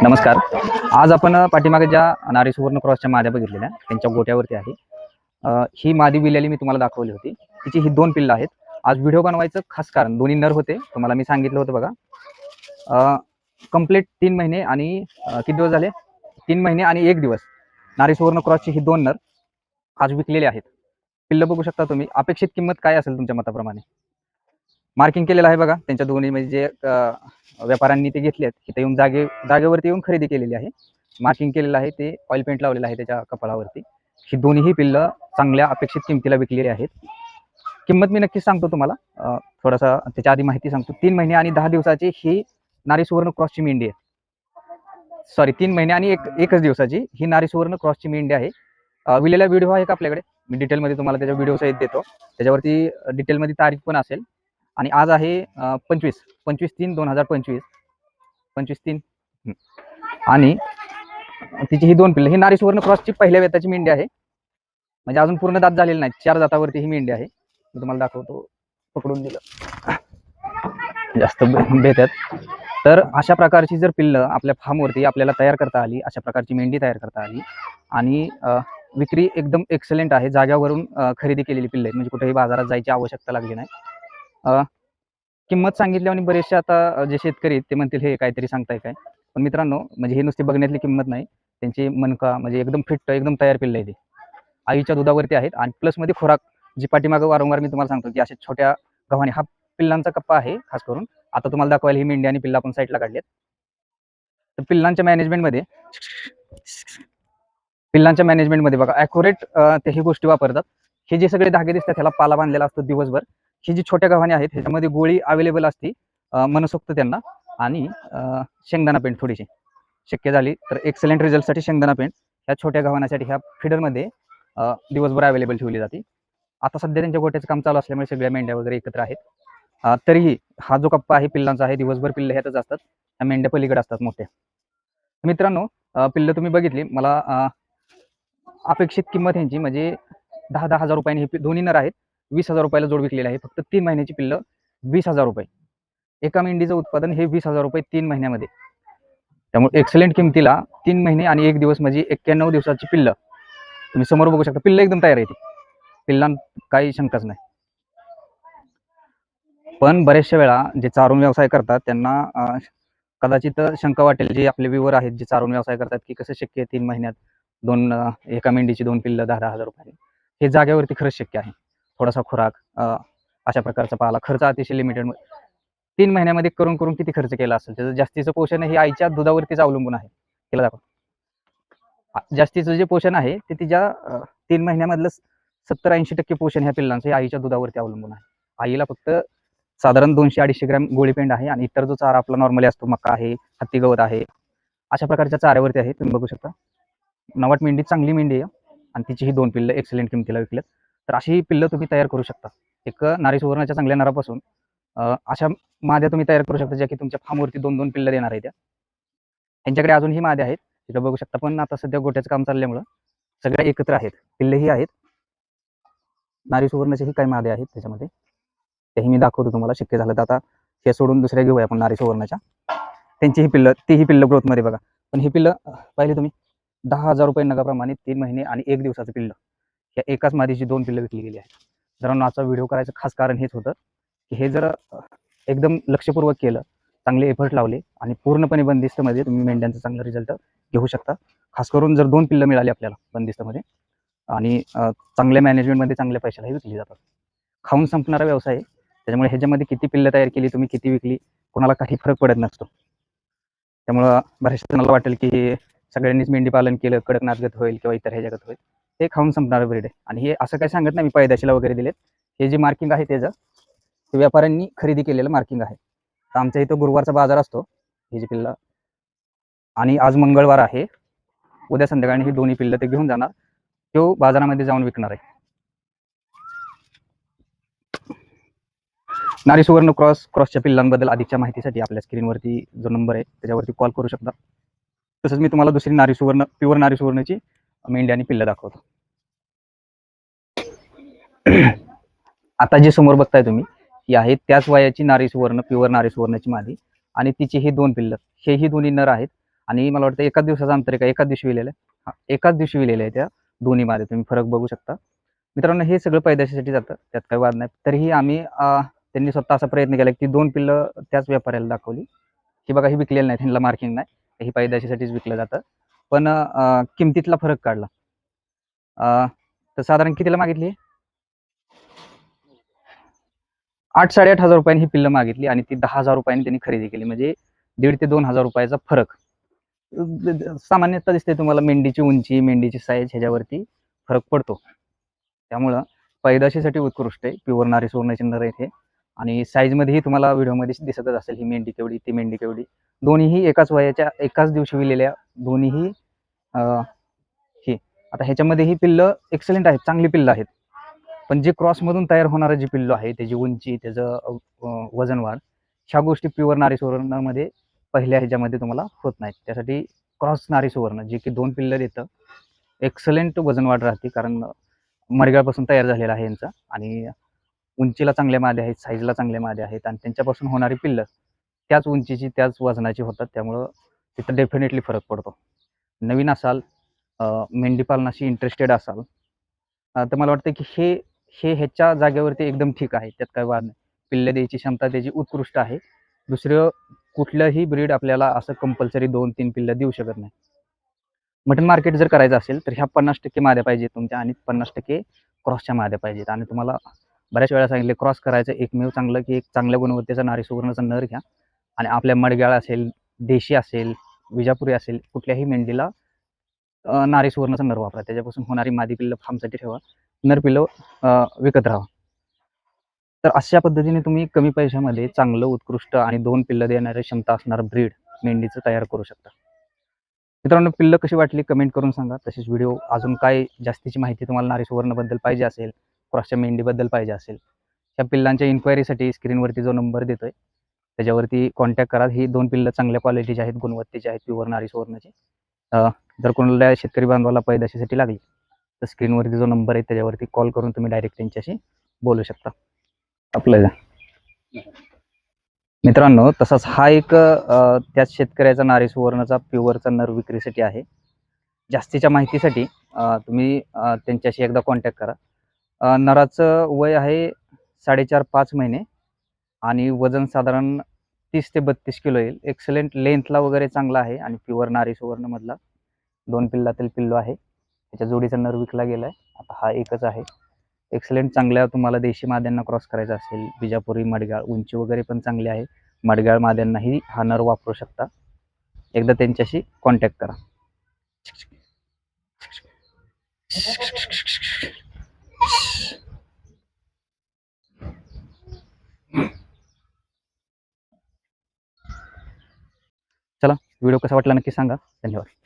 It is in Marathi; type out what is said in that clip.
नमस्कार. आज आपण पाठीमागे ज्या नारी सुवर्ण क्रॉसच्या माद्या बघितलेल्या त्यांच्या गोट्यावरती आहे. ही मादी विलेली मी तुम्हाला दाखवली होती. तिची ही दोन पिल्लं आहेत. आज व्हिडिओ बनवायचं खास कारण दोन्ही नर होते. तुम्हाला मी सांगितलं होतं बघा. कंप्लीट तीन महिने आणि किती दिवस झाले? तीन महिने आणि एक दिवस. नारी सुवर्ण क्रॉसची ही दोन नर आज विकलेले आहेत. पिल्लं बघू शकता तुम्ही. अपेक्षित किंमत काय असेल तुमच्या मताप्रमाणे? मार्किंग केलेलं आहे बघा. त्यांच्या दोन्ही म्हणजे जे व्यापाऱ्यांनी ते घेतले आहेत तिथे येऊन जागे जागेवरती येऊन खरेदी केलेली आहे. मार्किंग केलेलं आहे ते ऑइल पेंट लावलेलं आहे त्याच्या कपाळावरती. ही दोन्हीही पिल्लं चांगल्या अपेक्षित किमतीला विकलेली आहेत. किंमत मी नक्कीच सांगतो तुम्हाला. थोडासा त्याच्या आधी माहिती सांगतो. तीन महिने आणि दहा दिवसाची ही नारी सुवर्ण क्रॉसची मेंढी आहे. सॉरी तीन महिने आणि एक एकच दिवसाची ही नारी सुवर्ण क्रॉसची मेंढी आहे. विलेला व्हिडिओ आहे का आपल्याकडे? मी डिटेलमध्ये तुम्हाला त्याच्या व्हिडिओ सहित देतो. त्याच्यावरती डिटेलमध्ये तारीख पण असेल. आणि आज आहे पंचवीस. पंचवीस तीन दोन हजार पंचवीस. पंचवीस तीन. आणि तिची ही दोन पिल्ल. ही नारी सुवर्ण क्रॉसची पहिल्या वेताची मेंढी आहे. म्हणजे अजून पूर्ण दात झालेली नाही चार दातावरती ही मेंढी आहे. मी तुम्हाला दाखवतो. पकडून दिलं. जास्त भेटत तर अशा प्रकारची जर पिल्लं आपल्या फार्मवरती आपल्याला तयार करता आली अशा प्रकारची मेंढी तयार करता आली आणि विक्री एकदम एक्सलेंट आहे. जाग्यावरून खरेदी केलेली पिल्लं आहेत. म्हणजे कुठेही बाजारात जायची आवश्यकता लागली नाही. किंमत सांगितली आणि बरेचसे आता जे शेतकरी आहेत ते म्हणतील हे काहीतरी सांगताय काय? पण मित्रांनो म्हणजे हे नुसती बघण्यातली किंमत नाही. त्यांची मनका म्हणजे एकदम फिट एकदम तयार पिल्ल आहे ते आईच्या दुधावरती आहेत आणि प्लसमध्ये खुराक जी पाठीमागं वारंवार मी तुम्हाला सांगतो की अशा छोट्या गव्हाने हा पिल्लांचा कप्पा आहे खास करून. आता तुम्हाला दाखवायला ही मेंढी आणि पिल्ला आपण साईडला काढलेत. तर पिल्लांच्या मॅनेजमेंटमध्ये पिल्लांच्या मॅनेजमेंटमध्ये बघा ॲक्युरेट ते ही गोष्टी वापरतात. हे जे सगळे धागे दिसतात त्याला पाला बांधलेला असतो दिवसभर. ही जी छोट्या गव्हाणी आहेत ह्याच्यामध्ये गोळी अवेलेबल असती मनसोक्त त्यांना आणि शेंगदाणा पेंट थोडीशी. शक्य झाली तर एक्सलेंट रिझल्टसाठी शेंगदाणा पेंट. ह्या छोट्या गव्हाण्यासाठी ह्या फिडरमध्ये दिवसभर अवेलेबल ठेवली जाते. आता सध्या त्यांच्या गोट्याचं काम चालू असल्यामुळे सगळ्या मेंढ्या वगैरे एकत्र आहेत. तरीही हा जो कप्पा आहे पिल्लांचा आहे दिवसभर पिल्ले ह्यातच असतात. ह्या मेंढ्या पलीकडे असतात मोठ्या. मित्रांनो पिल्ल पिल्लं तुम्ही बघितली मला अपेक्षित किंमत ह्यांची म्हणजे दहा दहा हजार रुपयांनी हे दोन्ही नर आहेत. वीस हजार रुपयाला जोड विकलेली आहे. फक्त तीन महिन्याची पिल्लं वीस हजार रुपये. एका मेंढीचं उत्पादन हे वीस हजार रुपये तीन महिन्यामध्ये. त्यामुळे एक्सलेंट किमतीला तीन महिने आणि एक दिवस म्हणजे एक्क्याण्णव दिवसाची पिल्लं. तुम्ही समोर बघू शकता पिल्लं एकदम तयार आहे ती. पिल्लां काही शंकाच नाही. पण बऱ्याचशा वेळा जे चारून व्यवसाय करतात त्यांना कदाचित शंका वाटेल. जे आपले विवर आहेत जे चारून व्यवसाय करतात की कसं शक्य आहे तीन महिन्यात दोन एका मेंढीची दोन पिल्लं दहा दहा हजार रुपये. हे जागेवरती खरंच शक्य आहे. थोडासा खुराक अशा प्रकारचा पाला खर्च अतिशय लिमिटेड तीन महिन्यामध्ये करून करून किती खर्च केला असेल? त्याचं जास्तीचं पोषण हे आईच्या दुधावरतीच अवलंबून आहे. केला दाखव. जास्तीचं जे पोषण आहे ते तिच्या तीन महिन्यामधलं सत्तर ऐंशी टक्के पोषण ह्या पिल्लांचं हे आईच्या दुधावरती अवलंबून आहे. आईला फक्त साधारण दोनशे अडीचशे ग्रॅम गोळीपेंड आहे आणि इतर जो चारा आपला नॉर्मली असतो मका आहे हत्ती गवत आहे अशा प्रकारच्या चाऱ्यावरती आहे. तुम्ही बघू शकता. नवाट मेंढी चांगली मेंढी आहे. आणि तिची ही दोन पिल्लं एक्सलेंट किमतीला विकलेत तर अशी पिल्लं तुम्ही तयार करू शकता. एक नारी सुवर्णाच्या चांगल्या नरापासून अशा माद्या तुम्ही तयार करू शकता ज्या की तुमच्या फार्मवरती दोन दोन पिल्लं देणार आहे त्या त्यांच्याकडे अजूनही माद्या आहेत. तिथं बघू शकता पण आता सध्या गोट्याचं काम चालल्यामुळं सगळ्या एकत्र आहेत. पिल्लेही आहेत. नारी सुवर्णाचेही काही माद्या आहेत त्याच्यामध्ये. तेही मी दाखवतो तुम्हाला शक्य झालं तर आता हे सोडून दुसऱ्या घेऊया आपण नारी सुवर्णाच्या. त्यांची ही पिल्लं तीही पिल्लं ग्रोथमध्ये बघा. पण ही पिल्लं अं, पाहिली तुम्ही? दहा हजार रुपये नगाप्रमाणे तीन महिने आणि एक दिवसाचं पिल्लं. या एकाच मादीची दोन पिल्लं विकली गेली आहेत. जरा आजचा व्हिडिओ करायचं खास कारण हेच होतं की हे जर एकदम लक्षपूर्वक केलं चांगले एफर्ट लावले आणि पूर्णपणे बंदिस्तमध्ये तुम्ही मेंढ्यांचा चांगला रिझल्ट घेऊ शकता. खास करून जर दोन पिल्लं मिळाली आपल्याला बंदिस्तमध्ये आणि चांगल्या मॅनेजमेंटमध्ये चांगल्या पैशालाही विकली जातात. खाऊन संपणारा व्यवसाय आहे. त्याच्यामुळे ह्याच्यामध्ये किती पिल्लं तयार केली तुम्ही किती विकली कोणाला काही फरक पडत नसतो. त्यामुळं बऱ्याचशा जणांना वाटेल की हे सगळ्यांनीच मेंढी पालन केलं कडकनाथगत होईल किंवा इतर ह्याच्यागत होईल. ते खाऊन संपणारं ब्रीड आहे आणि हे असं काही सांगत नाही मी पैदाशीला वगैरे दिलेत. हे जे मार्किंग आहे त्याचं ते व्यापाऱ्यांनी खरेदी केलेलं मार्किंग आहे. तर आमच्या इथं गुरुवारचा बाजार असतो हे जी पिल्लं. आणि आज मंगळवार आहे. उद्या संध्याकाळी ही दोन्ही पिल्लं ते घेऊन जाणार. तो बाजारामध्ये जाऊन विकणार आहे. नारी सुवर्ण क्रॉस क्रॉसच्या पिल्लांबद्दल अधिकच्या माहितीसाठी आपल्या स्क्रीनवरती जो नंबर आहे त्याच्यावरती कॉल करू शकता. तसंच मी तुम्हाला दुसरी नारी सुवर्ण प्युअर नारी सुवर्णची मेंढ्या आणि पिल्लं दाखवतो. आता जे समोर बघताय तुम्ही ही आहे त्याच वयाची नारी सुवर्ण प्युअर नारी सुवर्णाची मादी. आणि तिची ही दोन पिल्लं हेही दोन्ही नर आहेत. आणि मला वाटतं एकाच दिवसाचा अंतर आहे एकाच दिवशी विलेलं आहे एकाच दिवशी विलेलं आहे त्या दोन्ही मादे. तुम्ही फरक बघू शकता. मित्रांनो हे सगळं पैदाशीसाठी जातं. त्यात काही वाद नाही. तरीही आम्ही त्यांनी स्वतः असा प्रयत्न केला की दोन पिल्लं त्याच व्यापाऱ्याला दाखवली. की बघा ही विकलेलं नाही त्यांना मार्किंग नाही. ही पैदाशीसाठीच विकलं जातं. पण किमतीतला फरक काढला. तर साधारण कितीला मागितली? आठ साडेआठ हजार रुपयांनी ही पिल्लं मागितली आणि ती दहा हजार रुपयांनी त्यांनी खरेदी केली. म्हणजे दीड ते दोन हजार रुपयाचा फरक. सामान्यतः दिसते तुम्हाला मेंढीची उंची मेंढीची साईज ह्याच्यावरती फरक पडतो. त्यामुळं पैदाशीसाठी उत्कृष्ट आहे. प्युअर नारी सुवर्ण नर इथे. आणि साईजमध्येही तुम्हाला व्हिडिओमध्ये दिसतच असेल ही मेंढी केवढी ती मेंढी केवढी. दोन्हीही एकाच वयाच्या एकाच दिवशी विलेल्या दोन्हीही अं, ही. आता ह्याच्यामध्ये ही पिल्लं एक्सलेंट आहेत चांगली पिल्लं आहेत. पण जे क्रॉसमधून तयार होणारं जी पिल्लू आहे त्याची उंची त्याचं वजनवाढ वजन वाढ ह्या गोष्टी प्युअर नारी सुवर्णामध्ये पहिल्या ह्याच्यामध्ये तुम्हाला होत नाहीत. त्यासाठी क्रॉस नारी सुवर्ण जे की दोन पिल्लर देतं एक्सलेंट वजन वाढ राहते कारण मडगाळपासून तयार झालेला आहे यांचा. आणि उंचीला चांगले मादे आहेत साईजला चांगले मादे आहेत आणि त्यांच्यापासून होणारी पिल्लं त्याच उंचीची त्याच वजनाची होतात. त्यामुळं तिथं डेफिनेटली फरक पडतो. नवीन असाल मेंढीपालनाशी मेंढी पालनाशी इंटरेस्टेड असाल तर मला वाटतं की हे हे ह्याच्या जागेवरती एकदम ठीक आहे. त्यात काय वाद नाही. पिल्ले द्यायची क्षमता त्याची उत्कृष्ट आहे. दुसरं कुठलंही ब्रीड आपल्याला असं कंपल्सरी दोन तीन पिल्लं देऊ शकत नाही. मटन मार्केट जर करायचं असेल तर ह्या पन्नास टक्के माद्या पाहिजेत तुमच्या आणि पन्नास टक्के क्रॉसच्या माद्या पाहिजेत. आणि तुम्हाला बऱ्याच वेळा सांगितले क्रॉस करायचं एकमेव चांगलं की एक चांगल्या गुणवत्तेचा नारी सुवर्णाचा नर घ्या. आणि आपल्या मडग्याळ असेल देशी असेल विजापुरी असेल कुठल्याही मेंढीला नारी सुवर्णाचा नर वापरा. त्याच्यापासून होणारी मादी पिल्लं फार्मसाठी ठेवा. नर पिल्लं विकत राहा तर अशा पद्धतीने तुम्ही कमी पैशामध्ये चांगलं उत्कृष्ट आणि दोन पिल्लं देणारी क्षमता असणारं ब्रीड मेंढीचं तयार करू शकता. मित्रांनो पिल्लं कशी वाटली कमेंट करून सांगा. तसेच व्हिडिओ अजून काय जास्तीची माहिती तुम्हाला नारी सुवर्णबद्दल पाहिजे असेल क्रॉसच्या मेंढीबद्दल पाहिजे असेल त्या पिल्लांच्या इन्क्वायरीसाठी स्क्रीनवरती जो नंबर देतोय त्याच्यावरती कॉन्टॅक्ट करा. ही दोन पिल्लं चांगल्या क्वालिटीची आहेत गुणवत्तेची आहेत प्युअर नारी सुवर्णाची जर कोणाला शेतकरी बांधवाला पैदाशीसाठी लागली तर स्क्रीनवरती जो नंबर आहे त्याच्यावरती कॉल करून तुम्ही डायरेक्ट त्यांच्याशी बोलू शकता. आपल्याला मित्रांनो तसाच हा एक त्याच शेतकऱ्याचा नारी सुवर्णचा प्युअरचा नर विक्रीसाठी आहे. जास्तीच्या माहितीसाठी तुम्ही त्यांच्याशी एकदा कॉन्टॅक्ट करा. नराचं वय आहे साडेचार पाच महिने आणि वजन साधारण तीस ते बत्तीस किलो येईल. एक्सलेंट लेंथला वगैरे चांगला आहे आणि प्युअर नारी सुवर्णमधला दोन पिल्लातील पिल्लो आहे. त्याच्या जोडीचा नर विकला गेला आहे आता हा एकच आहे. एक्सलेंट चांगल्या तुम्हाला देशी माद्यांना क्रॉस करायचा असेल. बिजापुरी मडगाळ उंची वगैरे पण चांगली आहे. मडगाळ माद्यांनाही हा नर वापरू शकता. एकदा त्यांच्याशी कॉन्टॅक्ट करा. चला व्हिडिओ कसा वाटला नक्की सांगा. धन्यवाद.